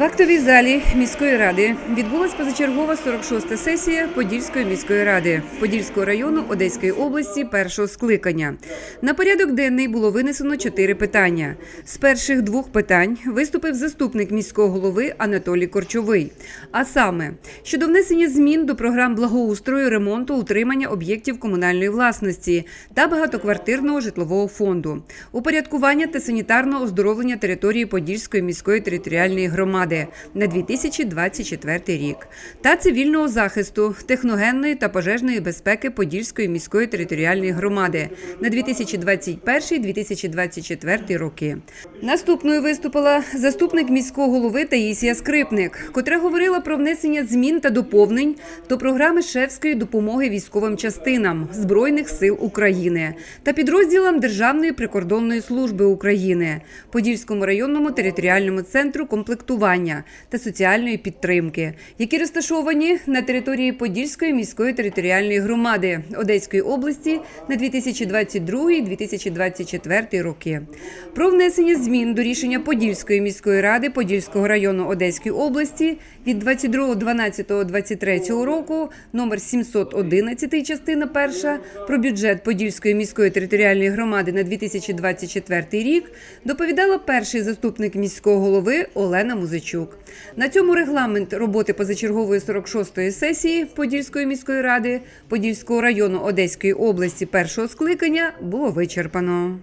В актовій залі міської ради відбулась позачергова 46-та сесія Подільської міської ради Подільського району Одеської області першого скликання. На порядок денний було винесено чотири питання. З перших двох питань виступив заступник міського голови Анатолій Корчовий. А саме щодо внесення змін до програм благоустрою, ремонту, утримання об'єктів комунальної власності та багатоквартирного житлового фонду, упорядкування та санітарного оздоровлення території Подільської міської територіальної громади на 2024 рік та цивільного захисту техногенної та пожежної безпеки Подільської міської територіальної громади на 2021-2024 роки. Наступною виступила заступник міського голови Таїсія Скрипник, котра говорила про внесення змін та доповнень до програми шефської допомоги військовим частинам Збройних сил України та підрозділам Державної прикордонної служби України, Подільському районному територіальному центру комплектування та соціальної підтримки, які розташовані на території Подільської міської територіальної громади Одеської області на 2022-2024 роки. Про внесення змін до рішення Подільської міської ради Подільського району Одеської області від 22.12.23 року номер 711 частина 1 про бюджет Подільської міської територіальної громади на 2024 рік доповідала перший заступник міського голови Олена Музичук. На цьому регламент роботи позачергової 46-ї сесії Подільської міської ради Подільського району Одеської області першого скликання було вичерпано.